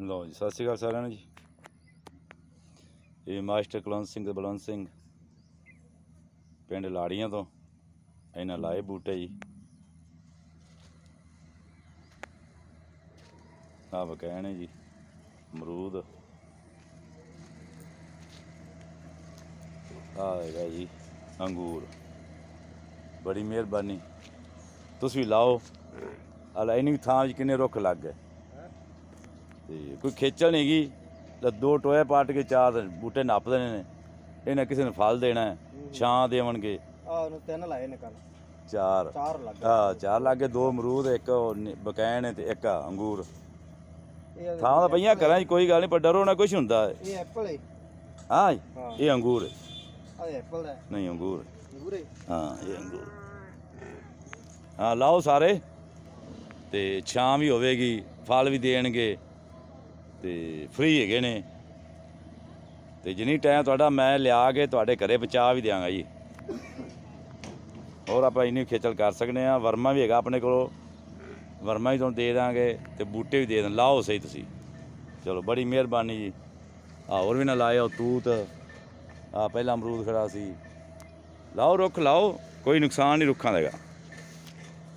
ਲਓ ਜੀ, ਸਤਿ ਸ਼੍ਰੀ ਅਕਾਲ ਸਾਰਿਆਂ ਨੂੰ ਜੀ। ਇਹ ਮਾਸਟਰ ਕੁਲਵੰਤ ਸਿੰਘ ਤੇ ਬਲਵੰਤ ਸਿੰਘ, ਪਿੰਡ ਲਾੜੀਆਂ ਤੋਂ, ਇਹਨਾਂ ਲਾਏ ਬੂਟੇ ਜੀ। ਆ ਬਕੈਣੇ ਜੀ, ਅਮਰੂਦ। ਆ ਹੈਗਾ ਜੀ, ਅੰਗੂਰ। ਬੜੀ ਮਿਹਰਬਾਨੀ। ਤੁਸੀਂ ਵੀ ਲਾਓ ਆ ਇੰਨੀ ਥਾਂ 'ਚ ਕਿੰਨੇ ਰੁੱਖ ਲੱਗ ਗਏ। ਤੇ ਕੋਈ ਖੇਚਲ ਨਹੀਂ ਗਈ ਤਾਂ ਦੋ ਟੋਏ ਪਾਟ ਕੇ ਚਾਰ ਬੂਟੇ ਨੱਪ ਦੇਣੇ ਨੇ। ਇਹਨਾਂ ਕਿਸੇ ਨੇ ਫਲ ਦੇਣਾ ਹੈ, ਛਾਂ ਦੇਵਣਗੇ। ਆ ਉਹਨੂੰ ਤਿੰਨ ਲਾਏ ਨੇ ਕੱਲ ਚਾਰ। ਚਾਰ ਲੱਗ ਆ ਚਾਰ ਲੱਗੇ ਦੋ ਅਮਰੂਦ ਇੱਕ ਉਹ ਨੀ- ਬਕੈਣ ਤੇ ਇੱਕ ਆ ਅੰਗੂਰ। ਇਹ ਥਾਂ ਤਾਂ ਪਈਆਂ ਕਰਾਂ ਕੋਈ ਗੱਲ ਨਹੀਂ ਪਰ ਡਰੋ ਨਾ ਕੁਝ ਹੁੰਦਾ ਹੈ। ਇਹ ਐਪਲ ਹੈ। ਹਾਂ ਹਾਂ। ਇਹ ਅੰਗੂਰ ਹੈ। ਆ ਐਪਲ ਦਾ ਨਹੀਂ ਅੰਗੂਰ ਅੰਗੂਰੇ ਹਾਂ। ਇਹ ਅੰਗੂਰ ਹਾਂ ਲਾਓ ਸਾਰੇ। ਤੇ ਛਾਂ ਵੀ ਹੋਵੇਗੀ ਫਲ ਵੀ ਦੇਣਗੇ। ਤੇ ਫ੍ਰੀ ਹੈਗੇ ਨੇ। ਤੇ ਜਿੰਨੀ ਟਾਈਮ ਤੁਹਾਡਾ ਮੈਂ ਲਿਆ ਕੇ ਤੁਹਾਡੇ ਘਰੇ ਪਹੁੰਚਾ ਵੀ ਦਿਆਂਗਾ ਜੀ। ਹੋਰ ਆਪਾਂ ਇੰਨੀ ਖੇਚਲ ਕਰ ਸਕਦੇ ਆ ਵਰਮਾ ਵੀ ਹੈਗਾ ਆਪਣੇ ਕੋਲ। ਵਰਮਾ ਵੀ ਤੁਹਾਨੂੰ ਦੇ ਦਾਂਗੇ ਤੇ ਬੂਟੇ ਵੀ ਦੇ ਦਾਂ ਲਾਓ ਸਹੀ ਤੁਸੀਂ। ਚਲੋ ਬੜੀ ਮਿਹਰਬਾਨੀ ਜੀ। ਆ ਹੋਰ ਵੀ ਨਾ ਲਾਇਓ ਤੂਤ। ਆ ਪਹਿਲਾ ਅਮਰੂਦ ਖੜਾ ਸੀ। ਲਾਓ ਰੁੱਖ ਲਾਓ। ਕੋਈ ਨੁਕਸਾਨ ਨਹੀਂ ਰੁੱਖਾਂ ਦਾ ਹੈਗਾ।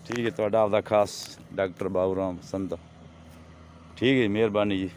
ਠੀਕ ਹੈ ਤੁਹਾਡਾ ਆਪਦਾ ਖਾਸ ਡਾਕਟਰ ਬਾਬੂ ਰਾਮ ਸੰਤ। ਠੀਕ ਹੈ ਜੀ, ਮਿਹਰਬਾਨੀ ਜੀ।